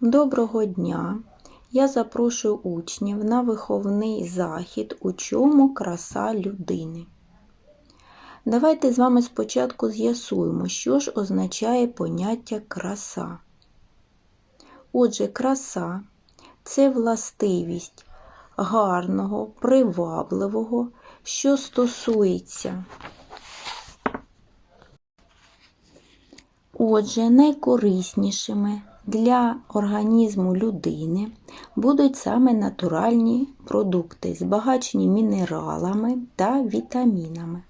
Доброго дня! Я запрошую учнів на виховний захід, у чому краса людини. Давайте з вами спочатку з'ясуємо, що ж означає поняття краса. Отже, краса це властивість гарного, привабливого, що стосується. Отже, найкориснішими для організму людини будуть саме натуральні продукти, збагачені мінералами та вітамінами.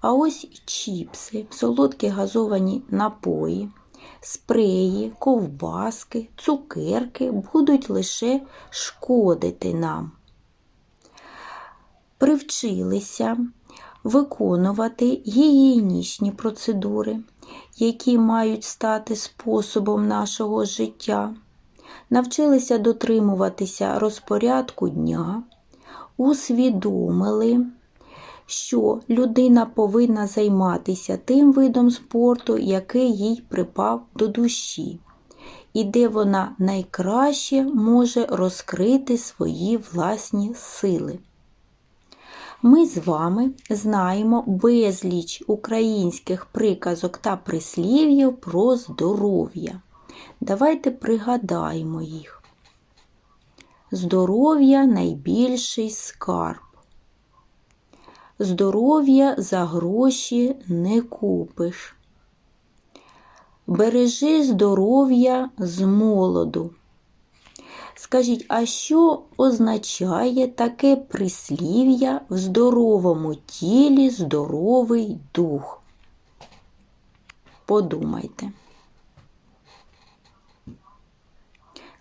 А ось чіпси, солодкі газовані напої, спреї, ковбаски, цукерки будуть лише шкодити нам. Привчилися виконувати гігієнічні процедури, які мають стати способом нашого життя, навчилися дотримуватися розпорядку дня, усвідомили, що людина повинна займатися тим видом спорту, який їй припав до душі, і де вона найкраще може розкрити свої власні сили. Ми з вами знаємо безліч українських приказок та прислів'їв про здоров'я. Давайте пригадаємо їх. Здоров'я найбільший скарб. Здоров'я за гроші не купиш. Бережи здоров'я з молоду. Скажіть, а що означає таке прислів'я в здоровому тілі здоровий дух? Подумайте.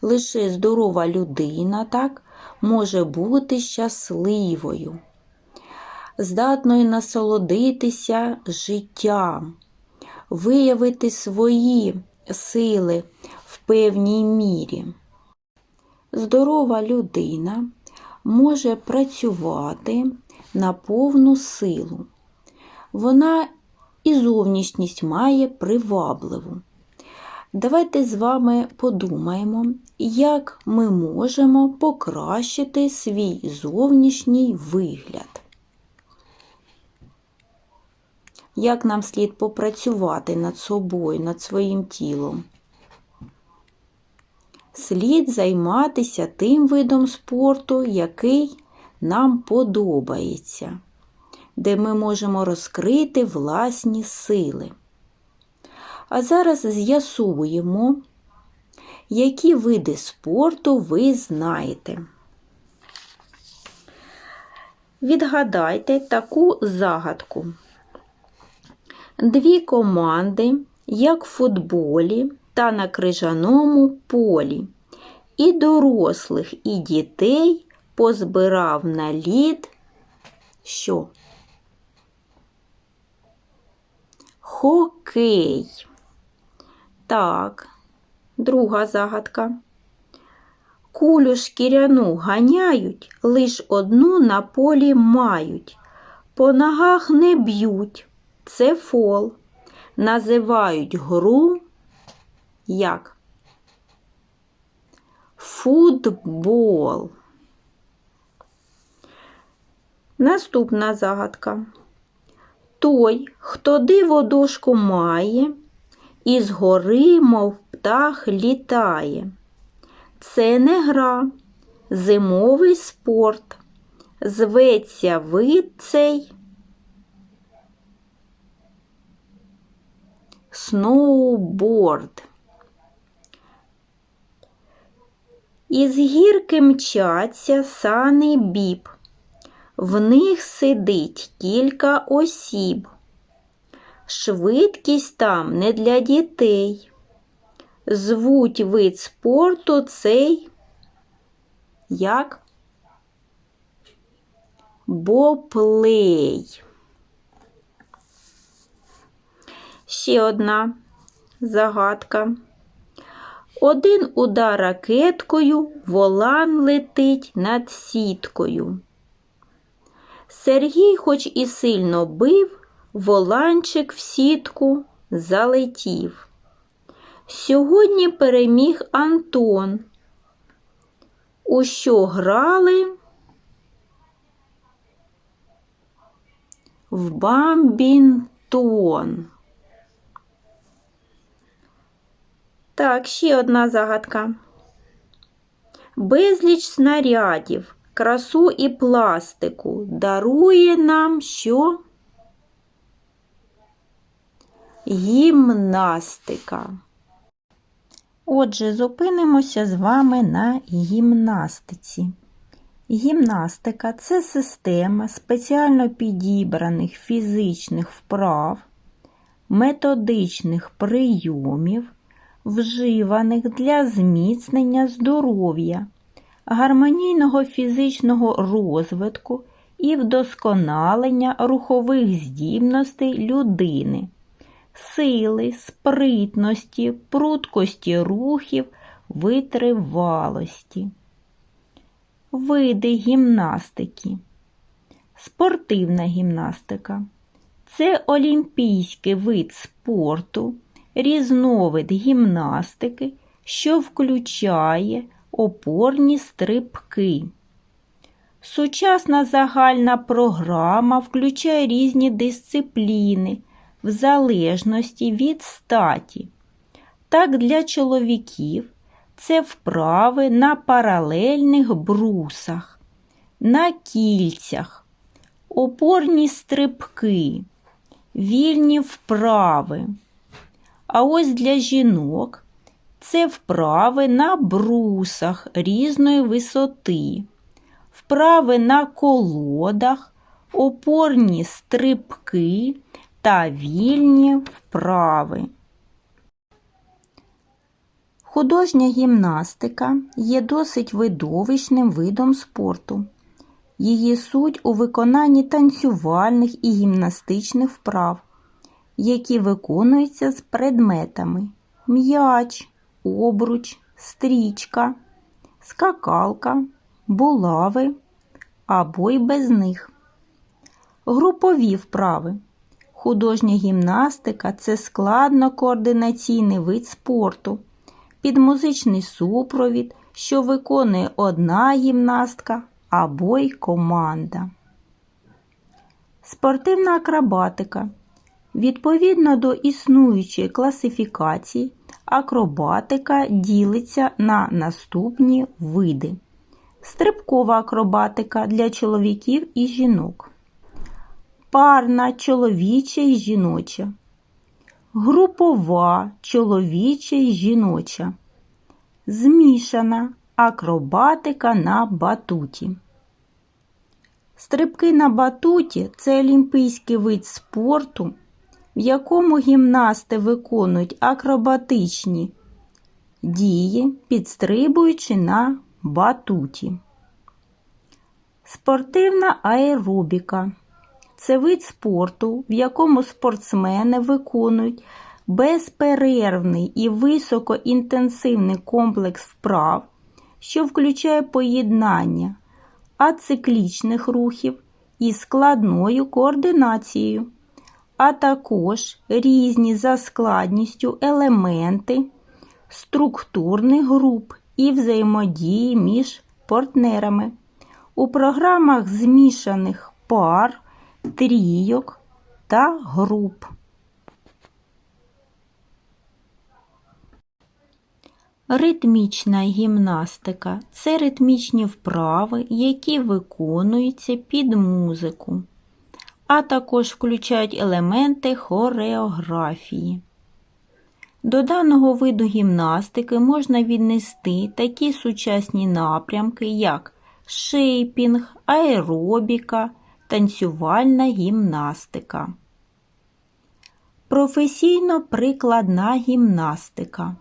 Лише здорова людина так може бути щасливою, здатною насолодитися життям, виявити свої сили в певній мірі. Здорова людина може працювати на повну силу. Вона і зовнішність має привабливу. Давайте з вами подумаємо, як ми можемо покращити свій зовнішній вигляд. Як нам слід попрацювати над собою, над своїм тілом? Слід займатися тим видом спорту, який нам подобається, де ми можемо розкрити власні сили. А зараз з'ясуємо, які види спорту ви знаєте. Відгадайте таку загадку. Дві команди, як в футболі, та на крижаному полі. І дорослих, і дітей позбирав на лід що? Хокей. Так, друга загадка. Кулю шкіряну ганяють, лиш одну на полі мають. По ногах не б'ють. Це фол. Називають гру як? Футбол. Наступна загадка. Той, хто диво дошку має, і згори, мов птах, літає. Це не гра, зимовий спорт. Зветься вид цей сноуборд. Із гірки мчаться сани біб, в них сидить кілька осіб. Швидкість там не для дітей. Звуть вид спорту цей як боплей. Ще одна загадка. Один удар ракеткою волан летить над сіткою. Сергій, хоч і сильно бив, воланчик в сітку залетів. Сьогодні переміг Антон. У що грали? В бамбінтон. Так, ще одна загадка. Безліч снарядів, красу і пластику дарує нам що? Гімнастика. Отже, зупинимося з вами на гімнастиці. Гімнастика це система спеціально підібраних фізичних вправ, методичних прийомів, вживаних для зміцнення здоров'я, гармонійного фізичного розвитку і вдосконалення рухових здібностей людини, сили, спритності, пруткості рухів, витривалості. Види гімнастики. Спортивна гімнастика це олімпійський вид спорту, різновид гімнастики, що включає опорні стрибки. Сучасна загальна програма включає різні дисципліни в залежності від статі. Так, для чоловіків це вправи на паралельних брусах, на кільцях, опорні стрибки, вільні вправи. А ось для жінок це вправи на брусах різної висоти, вправи на колодах, опорні стрибки та вільні вправи. Художня гімнастика є досить видовищним видом спорту. Її суть у виконанні танцювальних і гімнастичних вправ, які виконуються з предметами м'яч, обруч, стрічка, скакалка, булави або й без них. Групові вправи. Художня гімнастика це складно координаційний вид спорту під музичний супровід, що виконує одна гімнастка або й команда. Спортивна акробатика. Відповідно до існуючої класифікації, акробатика ділиться на наступні види: стрибкова акробатика для чоловіків і жінок, парна чоловіча і жіноча, групова чоловіча й жіноча, змішана акробатика на батуті. Стрибки на батуті це олімпійський вид спорту, в якому гімнасти виконують акробатичні дії, підстрибуючи на батуті. Спортивна аеробіка це вид спорту, в якому спортсмени виконують безперервний і високоінтенсивний комплекс вправ, що включає поєднання ациклічних рухів із складною координацією, а також різні за складністю елементи структурних груп і взаємодії між партнерами. У програмах змішаних пар трійок та груп. Ритмічна гімнастика це ритмічні вправи, які виконуються під музику, а також включають елементи хореографії. До даного виду гімнастики можна віднести такі сучасні напрямки, як шейпінг, аеробіка, танцювальна гімнастика. Професійно прикладна гімнастика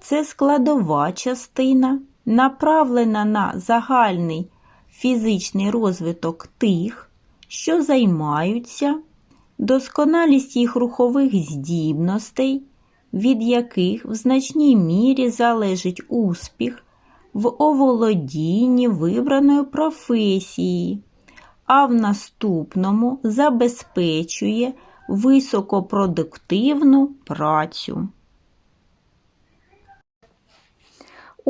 це складова частина, направлена на загальний фізичний розвиток тих, що займаються, досконалість їх рухових здібностей, від яких в значній мірі залежить успіх в оволодінні вибраної професії, а в наступному забезпечує високопродуктивну працю.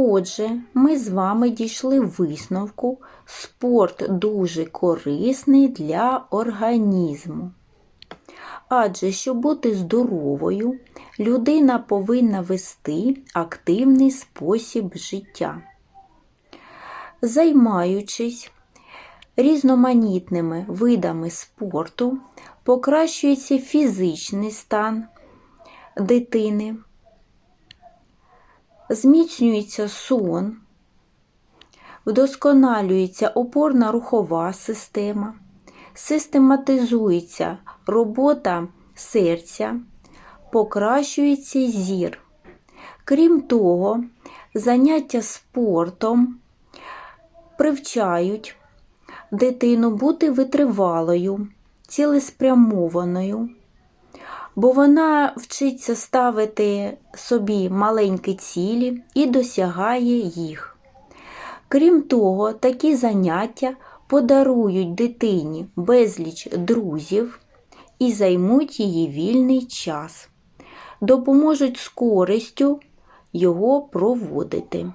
Отже, ми з вами дійшли висновку, спорт дуже корисний для організму. Адже щоб бути здоровою, людина повинна вести активний спосіб життя. Займаючись різноманітними видами спорту, покращується фізичний стан дитини, зміцнюється сон, вдосконалюється опорно-рухова система, систематизується робота серця, покращується зір. Крім того, заняття спортом привчають дитину бути витривалою, цілеспрямованою, бо вона вчиться ставити собі маленькі цілі і досягає їх. Крім того, такі заняття подарують дитині безліч друзів і займуть її вільний час, допоможуть з користю його проводити.